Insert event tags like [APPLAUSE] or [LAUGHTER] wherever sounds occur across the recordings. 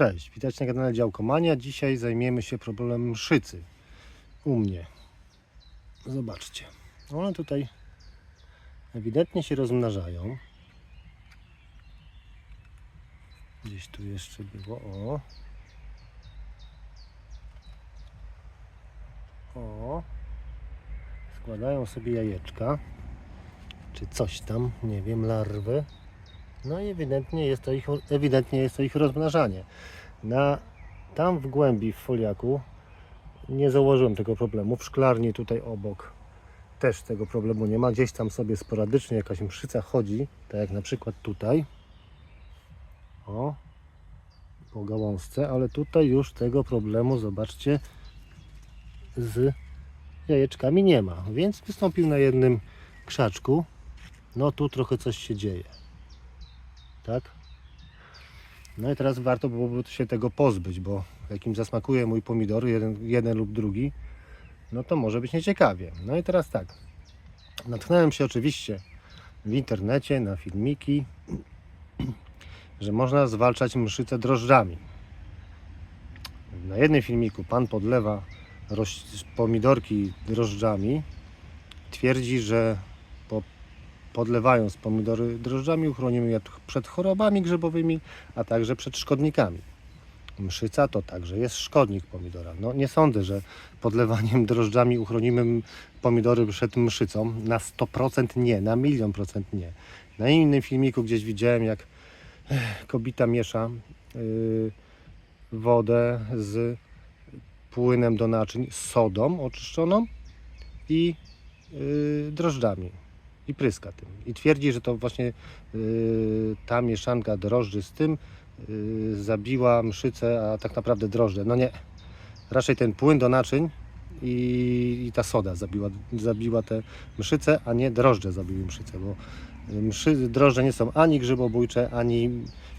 Cześć, witajcie na kanale Działkomania. Dzisiaj zajmiemy się problemem szycy u mnie. Zobaczcie, one tutaj ewidentnie się rozmnażają. Gdzieś tu jeszcze było, o. O. Składają sobie jajeczka, czy coś tam, nie wiem, larwy. No i ewidentnie jest to ich, ewidentnie jest to ich rozmnażanie. Na, tam w głębi w foliaku nie założyłem tego problemu. W szklarni tutaj obok też tego problemu nie ma. Gdzieś tam sobie sporadycznie jakaś mszyca chodzi, tak jak na przykład tutaj. O, po gałązce, ale tutaj już tego problemu, zobaczcie, z jajeczkami nie ma. Więc wystąpił na jednym krzaczku. No tu trochę coś się dzieje tak? No i teraz warto byłoby się tego pozbyć, bo jak im zasmakuje mój pomidor, jeden, jeden lub drugi, no to może być nieciekawie. No i teraz tak, natknąłem się oczywiście w internecie na filmiki, [CLEARS THROAT] że można zwalczać mszycę drożdżami. Na jednym filmiku pan podlewa pomidorki drożdżami, twierdzi, że po podlewając pomidory drożdżami uchronimy je przed chorobami grzybowymi, a także przed szkodnikami. Mszyca to także jest szkodnik pomidora. No nie sądzę, że podlewaniem drożdżami uchronimy pomidory przed mszycą. Na 100% nie, na milion procent nie. Na innym filmiku gdzieś widziałem, jak kobieta miesza yy, wodę z płynem do naczyń, sodą oczyszczoną i yy, drożdżami i pryska tym. I twierdzi, że to właśnie y, ta mieszanka drożdży z tym y, zabiła mszycę, a tak naprawdę drożdże. No nie. Raczej ten płyn do naczyń i, i ta soda zabiła, zabiła te mszyce, a nie drożdże zabiły mszycę, bo mszy, drożdże nie są ani grzybobójcze, ani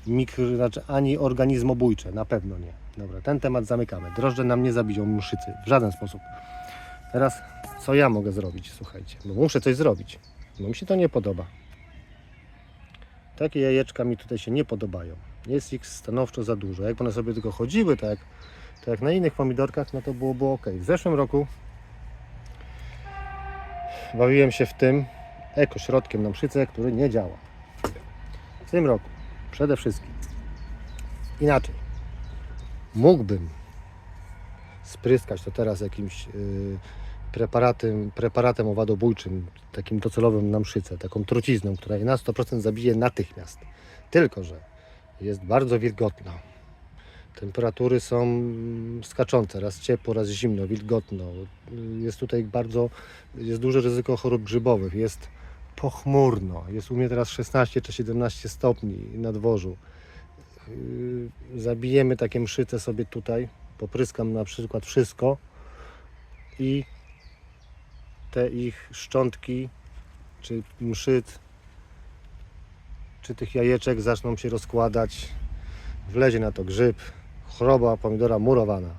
mikro, znaczy ani organizmobójcze, na pewno nie. Dobra, ten temat zamykamy. Drożdże nam nie zabiją mszycy, w żaden sposób. Teraz co ja mogę zrobić, słuchajcie, bo muszę coś zrobić. No mi się to nie podoba. Takie jajeczka mi tutaj się nie podobają. Jest ich stanowczo za dużo. Jak one sobie tylko chodziły, tak, tak jak na innych pomidorkach, no to byłoby ok. W zeszłym roku bawiłem się w tym ekośrodkiem na mszycę, który nie działa. W tym roku przede wszystkim inaczej. Mógłbym spryskać to teraz jakimś yy, preparatem, preparatem owadobójczym, takim docelowym na mszycę, taką trucizną, która je na 100% zabije natychmiast. Tylko, że jest bardzo wilgotno. Temperatury są skaczące, raz ciepło, raz zimno, wilgotno. Jest tutaj bardzo, jest duże ryzyko chorób grzybowych, jest pochmurno. Jest u mnie teraz 16 czy 17 stopni na dworzu. Yy, Zabijemy takie mszyce sobie tutaj, popryskam na przykład wszystko i te ich szczątki, czy mszyc, czy tych jajeczek zaczną się rozkładać, wlezie na to grzyb, choroba pomidora murowana.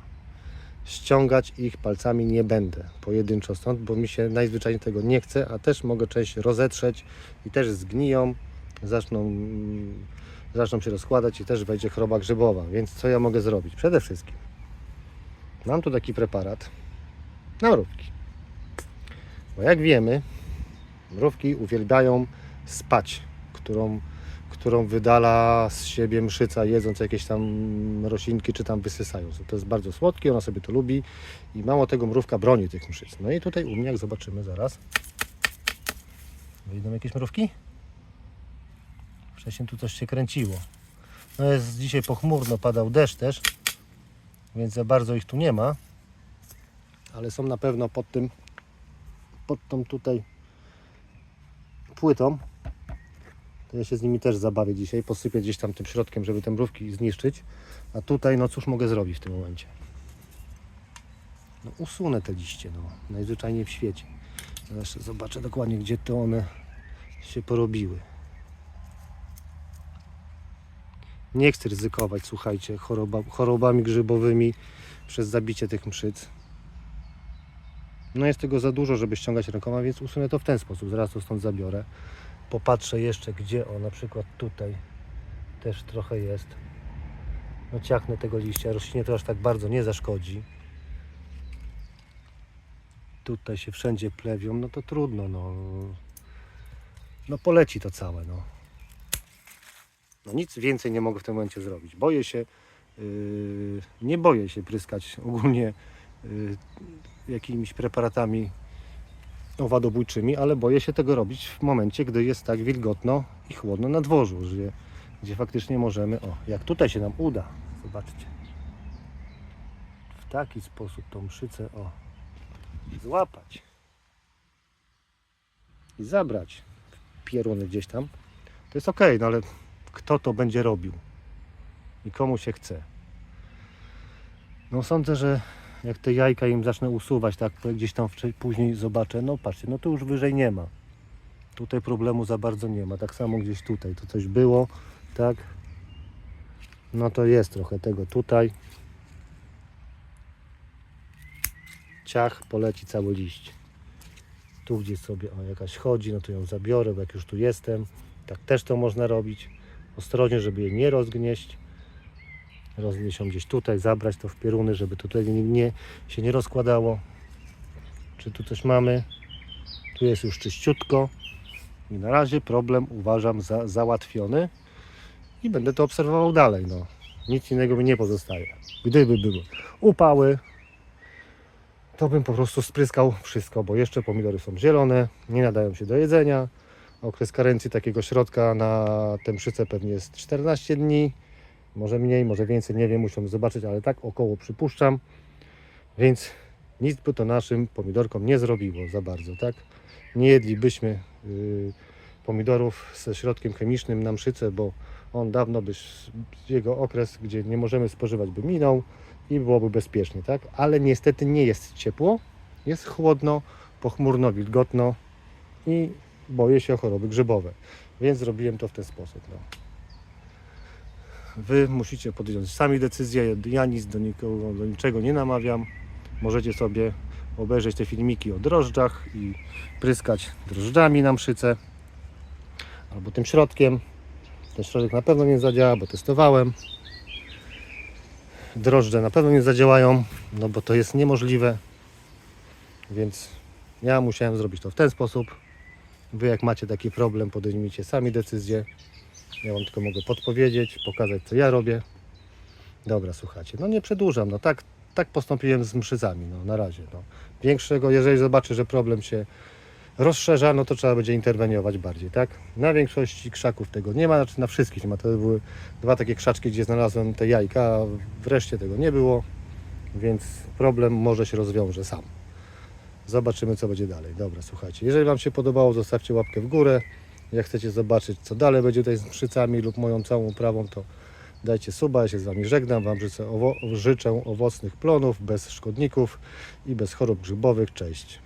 Ściągać ich palcami nie będę pojedynczo stąd, bo mi się najzwyczajniej tego nie chce, a też mogę część rozetrzeć i też zgniją, zaczną, mm, zaczną się rozkładać i też wejdzie choroba grzybowa. Więc co ja mogę zrobić? Przede wszystkim mam tu taki preparat na mrówki. Bo jak wiemy, mrówki uwielbiają spać, którą, którą wydala z siebie mszyca, jedząc jakieś tam roślinki, czy tam wysysając. To jest bardzo słodkie, ona sobie to lubi i mało tego mrówka broni tych mszyc. No i tutaj u mnie, jak zobaczymy zaraz, wyjdą jakieś mrówki? Wcześniej tu coś się kręciło. No jest dzisiaj pochmurno, padał deszcz też, więc za bardzo ich tu nie ma, ale są na pewno pod tym pod tą tutaj płytą. To ja się z nimi też zabawię dzisiaj. Posypię gdzieś tam tym środkiem, żeby te mrówki zniszczyć. A tutaj, no cóż mogę zrobić w tym momencie? No usunę te liście, no. Najzwyczajniej w świecie. Jeszcze zobaczę dokładnie, gdzie to one się porobiły. Nie chcę ryzykować, słuchajcie, choroba, chorobami grzybowymi przez zabicie tych mszyc. No jest tego za dużo, żeby ściągać rękoma, więc usunę to w ten sposób. Zaraz to stąd zabiorę. Popatrzę jeszcze, gdzie o, na przykład tutaj też trochę jest. No ciachnę tego liścia, roślinie to aż tak bardzo nie zaszkodzi. Tutaj się wszędzie plewią, no to trudno, no. No poleci to całe, no. No nic więcej nie mogę w tym momencie zrobić. Boję się, yy, nie boję się pryskać ogólnie yy, jakimiś preparatami owadobójczymi, ale boję się tego robić w momencie, gdy jest tak wilgotno i chłodno na dworzu, gdzie, gdzie faktycznie możemy, o, jak tutaj się nam uda, zobaczcie, w taki sposób tą mszycę, o, złapać. I zabrać pieruny gdzieś tam, to jest ok, no ale kto to będzie robił? I komu się chce. No sądzę, że jak te jajka im zacznę usuwać, tak gdzieś tam później zobaczę, no patrzcie, no tu już wyżej nie ma. Tutaj problemu za bardzo nie ma. Tak samo gdzieś tutaj, to coś było, tak? No to jest trochę tego tutaj. Ciach, poleci cały liść. Tu gdzieś sobie o, jakaś chodzi, no to ją zabiorę, bo jak już tu jestem, tak też to można robić. Ostrożnie, żeby je nie rozgnieść roznieść ją gdzieś tutaj, zabrać to w pieruny, żeby tutaj nie, się nie rozkładało. Czy tu coś mamy? Tu jest już czyściutko. I na razie problem uważam za załatwiony. I będę to obserwował dalej. No. Nic innego mi nie pozostaje. Gdyby były upały, to bym po prostu spryskał wszystko, bo jeszcze pomidory są zielone, nie nadają się do jedzenia. Okres karencji takiego środka na tę pewnie jest 14 dni. Może mniej, może więcej, nie wiem, muszę zobaczyć, ale tak około przypuszczam. Więc nic by to naszym pomidorkom nie zrobiło za bardzo, tak? Nie jedlibyśmy y, pomidorów ze środkiem chemicznym na mszycę, bo on dawno by, jego okres, gdzie nie możemy spożywać, by minął i byłoby bezpiecznie, tak? Ale niestety nie jest ciepło, jest chłodno, pochmurno, wilgotno i boję się o choroby grzybowe. Więc zrobiłem to w ten sposób. No. Wy musicie podjąć sami decyzję. Ja nic do, nikogo, do niczego nie namawiam. Możecie sobie obejrzeć te filmiki o drożdżach i pryskać drożdżami na mszycę albo tym środkiem. Ten środek na pewno nie zadziała, bo testowałem. Drożdże na pewno nie zadziałają, no bo to jest niemożliwe. Więc ja musiałem zrobić to w ten sposób. Wy jak macie taki problem, podejmijcie sami decyzję. Ja Wam tylko mogę podpowiedzieć, pokazać co ja robię. Dobra, słuchajcie, no nie przedłużam, no tak, tak postąpiłem z mszycami, no na razie. No. Większego, jeżeli zobaczę, że problem się rozszerza, no to trzeba będzie interweniować bardziej, tak? Na większości krzaków tego nie ma, znaczy na wszystkich nie ma. To były dwa takie krzaczki, gdzie znalazłem te jajka, a wreszcie tego nie było, więc problem może się rozwiąże sam. Zobaczymy, co będzie dalej. Dobra, słuchajcie, jeżeli Wam się podobało, zostawcie łapkę w górę. Jak chcecie zobaczyć, co dalej będzie tutaj z mszycami lub moją całą uprawą, to dajcie suba. Ja się z Wami żegnam. Wam życzę, owo- życzę owocnych plonów, bez szkodników i bez chorób grzybowych. Cześć.